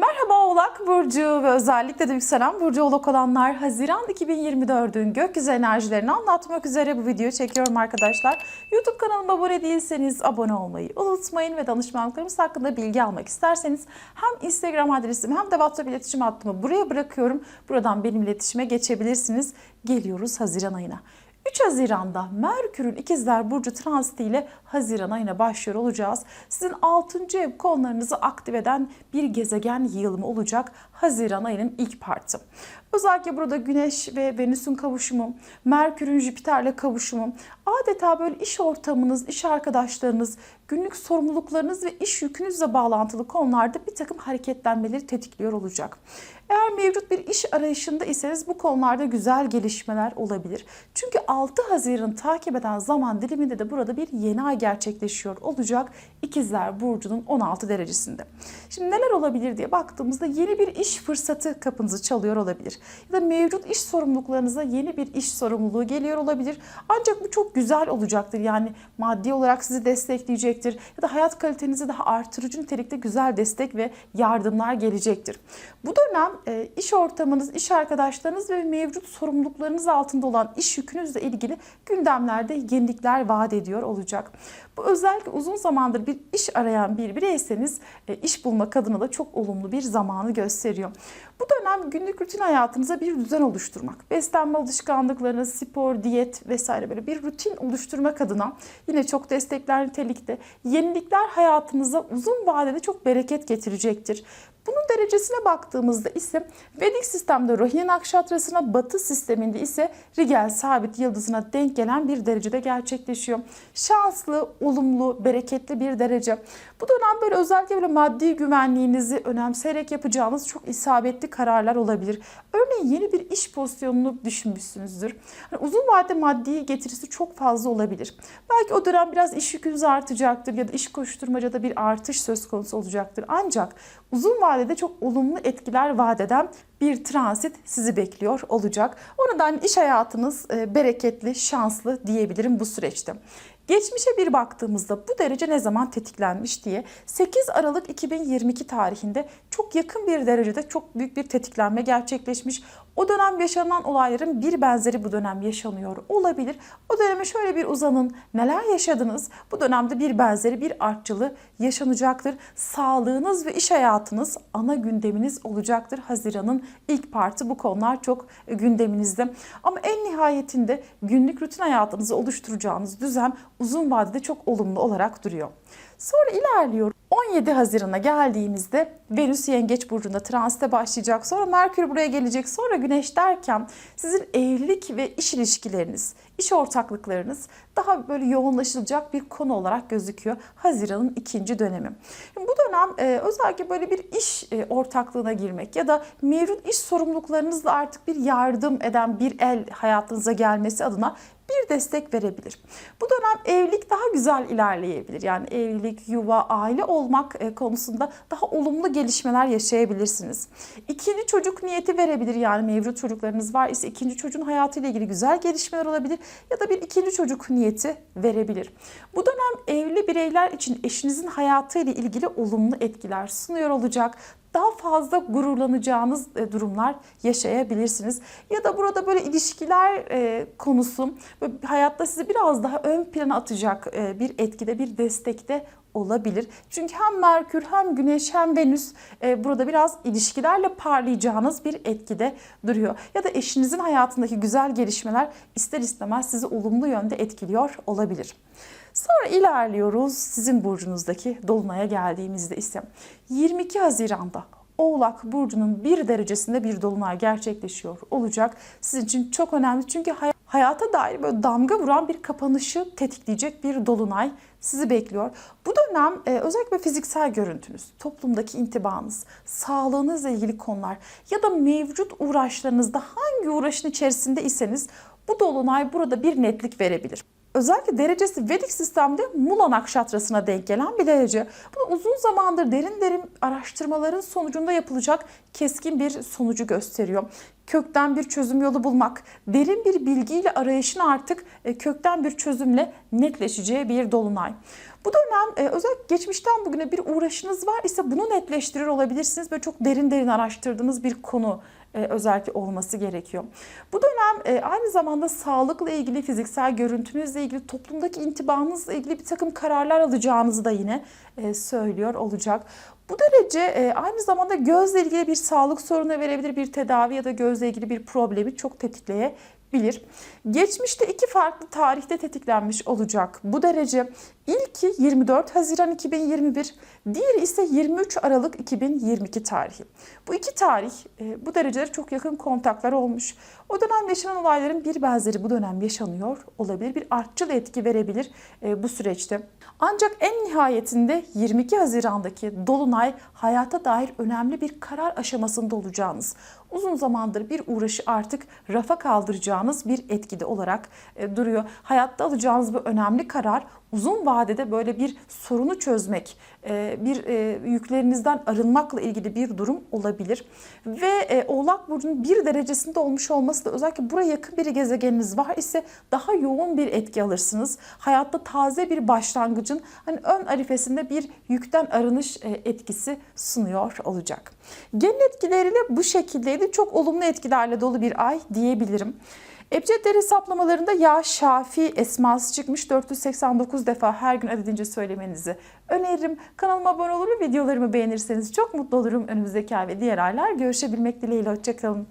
Merhaba Oğlak Burcu ve özellikle de yükselen Burcu Oğlak olanlar Haziran 2024'ün gökyüzü enerjilerini anlatmak üzere bu videoyu çekiyorum arkadaşlar. YouTube kanalıma abone değilseniz abone olmayı unutmayın ve danışmanlıklarımız hakkında bilgi almak isterseniz hem Instagram adresimi hem de WhatsApp iletişim hattımı buraya bırakıyorum. Buradan benim iletişime geçebilirsiniz. Geliyoruz Haziran ayına. 3 Haziran'da Merkür'ün ikizler Burcu transiti ile Haziran ayına başlıyor olacağız. Sizin 6. ev konularınızı aktif eden bir gezegen yığılımı olacak Haziran ayının ilk parti. Özellikle burada Güneş ve Venüs'ün kavuşumu, Merkür'ün Jüpiter'le kavuşumu, adeta böyle iş ortamınız, iş arkadaşlarınız, günlük sorumluluklarınız ve iş yükünüzle bağlantılı konularda bir takım hareketlenmeleri tetikliyor olacak. Eğer mevcut bir iş arayışında iseniz bu konularda güzel gelişmeler olabilir. Çünkü 6 Haziran takip eden zaman diliminde de burada bir yeni ay gerçekleşiyor olacak. İkizler Burcu'nun 16 derecesinde. Şimdi neler olabilir diye baktığımızda yeni bir iş fırsatı kapınızı çalıyor olabilir. Ya da mevcut iş sorumluluklarınıza yeni bir iş sorumluluğu geliyor olabilir. Ancak bu çok güzel olacaktır. Yani maddi olarak sizi destekleyecektir. Ya da hayat kalitenizi daha artırıcı nitelikte güzel destek ve yardımlar gelecektir. Bu dönem e, iş ortamınız, iş arkadaşlarınız ve mevcut sorumluluklarınız altında olan iş yükünüzle ilgili gündemlerde yenilikler vaat ediyor olacak. Bu özellikle uzun zamandır bir iş arayan bir bireyseniz e, iş bulmak adına da çok olumlu bir zamanı gösteriyor. Bu dönem günlük rutin hayatınıza bir düzen oluşturmak, beslenme alışkanlıklarınız, spor, diyet vesaire böyle bir rutin oluşturmak adına yine çok destekler nitelikte yenilikler hayatınıza uzun vadede çok bereket getirecektir. Bunun derecesine baktığımızda ise Vedik sistemde Rohini Nakşatrası'na batı sisteminde ise Rigel sabit yıldızına denk gelen bir derecede gerçekleşiyor. Şanslı, olumlu, bereketli bir derece. Bu dönem böyle özellikle böyle maddi güvenliğinizi önemseyerek yapacağınız çok isabetli kararlar olabilir. Örneğin yeni bir iş pozisyonunu düşünmüşsünüzdür. Hani uzun vadede maddi getirisi çok fazla olabilir. Belki o dönem biraz iş yükünüz artacaktır ya da iş koşturmacada bir artış söz konusu olacaktır. Ancak uzun vadede çok olumlu etkiler vaat eden bir transit sizi bekliyor olacak. O nedenle iş hayatınız e, bereketli, şanslı diyebilirim bu süreçte. Geçmişe bir baktığımızda bu derece ne zaman tetiklenmiş diye 8 Aralık 2022 tarihinde çok yakın bir derecede çok büyük bir tetiklenme gerçekleşmiş. O dönem yaşanan olayların bir benzeri bu dönem yaşanıyor olabilir. O döneme şöyle bir uzanın. Neler yaşadınız? Bu dönemde bir benzeri bir artçılığı yaşanacaktır. Sağlığınız ve iş hayatınız ana gündeminiz olacaktır. Haziran'ın ilk parti bu konular çok gündeminizde. Ama en nihayetinde günlük rutin hayatınızı oluşturacağınız düzen uzun vadede çok olumlu olarak duruyor. Sonra ilerliyor. 17 Haziran'a geldiğimizde Venüs Yengeç Burcu'nda transite başlayacak. Sonra Merkür buraya gelecek. Sonra Güneş derken sizin evlilik ve iş ilişkileriniz, iş ortaklıklarınız daha böyle yoğunlaşılacak bir konu olarak gözüküyor. Haziran'ın ikinci dönemi. Şimdi bu dönem e, özellikle böyle bir iş e, ortaklığına girmek ya da mevcut iş sorumluluklarınızla artık bir yardım eden bir el hayatınıza gelmesi adına bir destek verebilir. Bu dönem evlilik daha güzel ilerleyebilir. Yani evlilik, yuva, aile olmak e, konusunda daha olumlu gelişmeler yaşayabilirsiniz. İkinci çocuk niyeti verebilir. Yani mevcut çocuklarınız var ise ikinci çocuğun hayatıyla ilgili güzel gelişmeler olabilir ya da bir ikinci çocuk niyeti verebilir. Bu dönem evli bireyler için eşinizin hayatıyla ilgili olumlu etkiler sunuyor olacak daha fazla gururlanacağınız e, durumlar yaşayabilirsiniz. Ya da burada böyle ilişkiler e, konusu hayatta sizi biraz daha ön plana atacak e, bir etkide, bir destekte olabilir. Çünkü hem Merkür hem Güneş hem Venüs burada biraz ilişkilerle parlayacağınız bir etkide duruyor. Ya da eşinizin hayatındaki güzel gelişmeler ister istemez sizi olumlu yönde etkiliyor olabilir. Sonra ilerliyoruz sizin burcunuzdaki dolunaya geldiğimizde ise 22 Haziran'da Oğlak Burcu'nun bir derecesinde bir dolunay gerçekleşiyor olacak. Sizin için çok önemli çünkü hayata dair böyle damga vuran bir kapanışı tetikleyecek bir dolunay sizi bekliyor. Bu dönem e, özellikle fiziksel görüntünüz, toplumdaki intibanız, sağlığınızla ilgili konular ya da mevcut uğraşlarınızda hangi uğraşın içerisinde iseniz bu dolunay burada bir netlik verebilir. Özellikle derecesi Vedik sistemde Mula Nakşatrası'na denk gelen bir derece. Bu uzun zamandır derin derin araştırmaların sonucunda yapılacak keskin bir sonucu gösteriyor. Kökten bir çözüm yolu bulmak, derin bir bilgiyle arayışın artık e, kökten bir çözümle netleşeceği bir dolunay. Bu dönem e, özellikle geçmişten bugüne bir uğraşınız var ise bunu netleştirir olabilirsiniz. Böyle çok derin derin araştırdığınız bir konu özellikle olması gerekiyor. Bu dönem e, aynı zamanda sağlıkla ilgili, fiziksel görüntünüzle ilgili, toplumdaki intibanızla ilgili bir takım kararlar alacağınızı da yine e, söylüyor olacak. Bu derece e, aynı zamanda gözle ilgili bir sağlık sorunu verebilir, bir tedavi ya da gözle ilgili bir problemi çok tetikleyebilir. Geçmişte iki farklı tarihte tetiklenmiş olacak bu derece. İlki 24 Haziran 2021, diğeri ise 23 Aralık 2022 tarihi. Bu iki tarih e, bu dereceleri çok yakın kontaklar olmuş. O dönem yaşanan olayların bir benzeri bu dönem yaşanıyor olabilir. Bir artçıl etki verebilir e, bu süreçte. Ancak en nihayetinde 22 Haziran'daki Dolunay hayata dair önemli bir karar aşamasında olacağınız, uzun zamandır bir uğraşı artık rafa kaldıracağınız bir etkide olarak e, duruyor. Hayatta alacağınız bu önemli karar uzun vadede böyle bir sorunu çözmek, e, bir e, yüklerinizden arınmakla ilgili bir durum olabilir. Ve Oğlak Burcu'nun bir derecesinde olmuş olması da özellikle buraya yakın bir gezegeniniz var ise daha yoğun bir etki alırsınız. Hayatta taze bir başlangıcın hani ön arifesinde bir yükten arınış etkisi sunuyor olacak. Genel etkileriyle bu şekildeydi. Çok olumlu etkilerle dolu bir ay diyebilirim. Ebcedler hesaplamalarında ya şafi esması çıkmış 489 defa her gün adedince söylemenizi öneririm. Kanalıma abone olur ve videolarımı beğenirseniz çok mutlu olurum. Önümüzdeki ay ve diğer aylar görüşebilmek dileğiyle. Hoşçakalın.